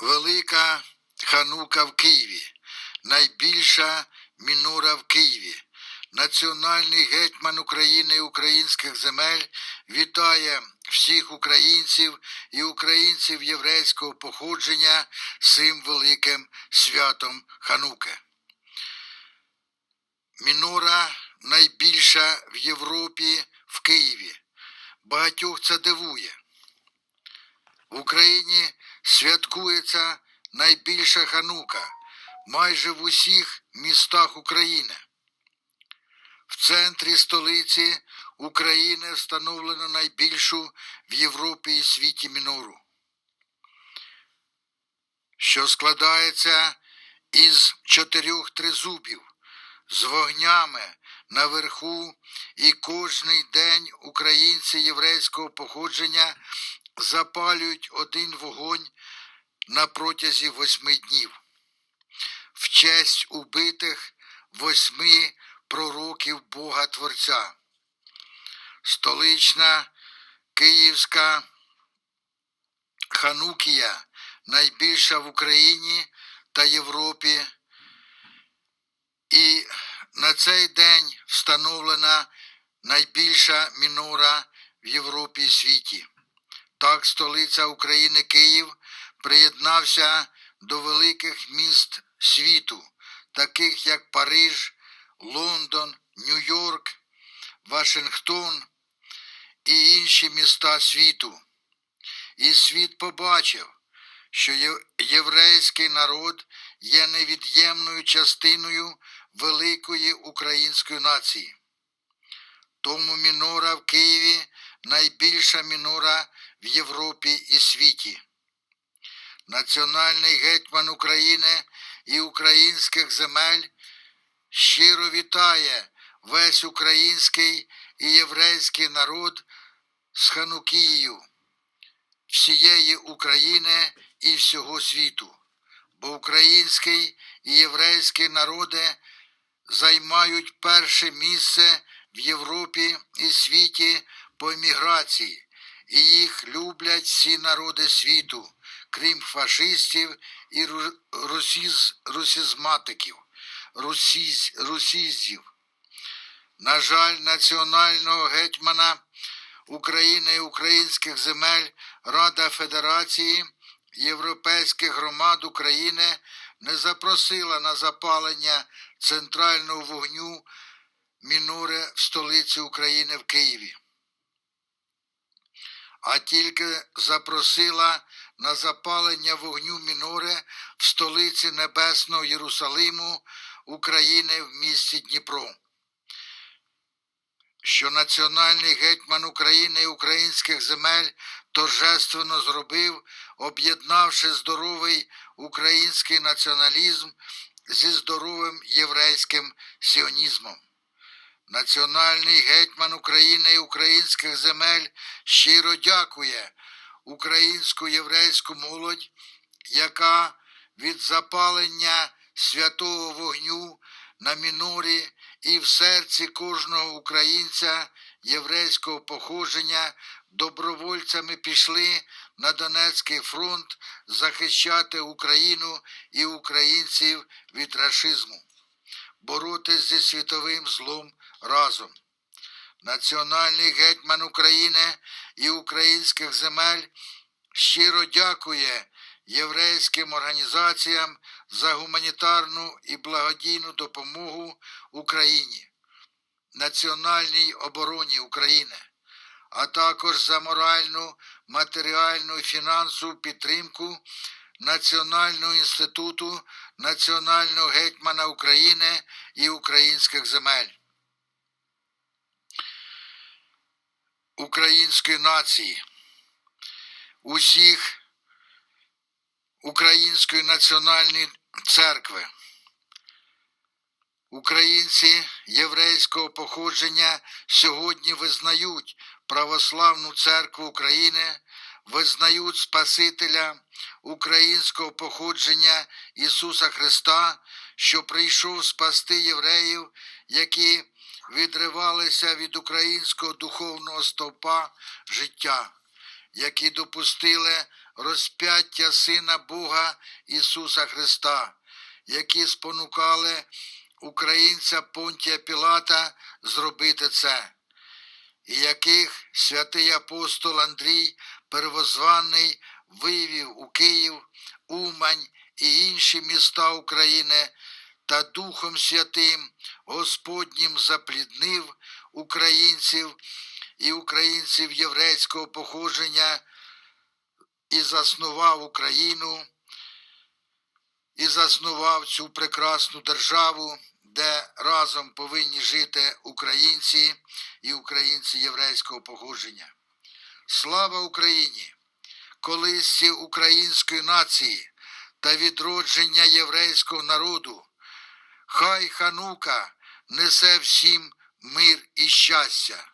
Велика Ханука в Києві, найбільша мінура в Києві. Національний гетьман України і українських земель вітає всіх українців і українців єврейського походження цим великим святом Хануки. Мінора найбільша в Європі в Києві. Багатьох це дивує. В Україні святкується найбільша ханука майже в усіх містах України. В центрі столиці України встановлено найбільшу в Європі і світі мінору, що складається із чотирьох тризубів з вогнями наверху, і кожний день українці єврейського походження запалюють один вогонь на протязі восьми днів. В честь убитих восьми пророків Бога Творця. Столична Київська Ханукія найбільша в Україні та Європі. І на цей день встановлена найбільша мінора в Європі і світі. Так, столиця України Київ приєднався до великих міст світу, таких як Париж, Лондон, Нью-Йорк, Вашингтон і інші міста світу. І світ побачив, що єврейський народ є невід'ємною частиною великої української нації. Тому мінора в Києві найбільша мінора в Європі і світі. Національний гетьман України і українських земель щиро вітає весь український і єврейський народ з Ханукією всієї України і всього світу, бо український і єврейський народи займають перше місце в Європі і світі по еміграції, і їх люблять всі народи світу, крім фашистів і русіз, русізматиків, русіз, русізів. На жаль, національного гетьмана України і українських земель Рада Федерації Європейських громад України не запросила на запалення центрального вогню мінори в столиці України в Києві, а тільки запросила на запалення вогню мінори в столиці Небесного Єрусалиму України в місті Дніпро що національний гетьман України і українських земель торжественно зробив, об'єднавши здоровий український націоналізм зі здоровим єврейським сіонізмом. Національний гетьман України і українських земель щиро дякує українську єврейську молодь, яка від запалення святого вогню на мінорі і в серці кожного українця єврейського походження добровольцями пішли на Донецький фронт захищати Україну і українців від рашизму, боротись зі світовим злом разом. Національний гетьман України і українських земель щиро дякує єврейським організаціям за гуманітарну і благодійну допомогу Україні, національній обороні України, а також за моральну, матеріальну і фінансову підтримку Національного інституту національного гетьмана України і українських земель. Української нації, усіх Української національної церкви. Українці єврейського походження сьогодні визнають Православну церкву України, визнають Спасителя українського походження Ісуса Христа, що прийшов спасти євреїв, які відривалися від українського духовного стовпа життя, які допустили розп'яття Сина Бога Ісуса Христа, які спонукали українця Понтія Пілата зробити це, і яких святий апостол Андрій Первозваний вивів у Київ, Умань і інші міста України та Духом Святим Господнім запліднив українців і українців єврейського походження і заснував Україну, і заснував цю прекрасну державу, де разом повинні жити українці і українці єврейського походження. Слава Україні! Колисці української нації та відродження єврейського народу. Хай Ханука несе всім мир і щастя.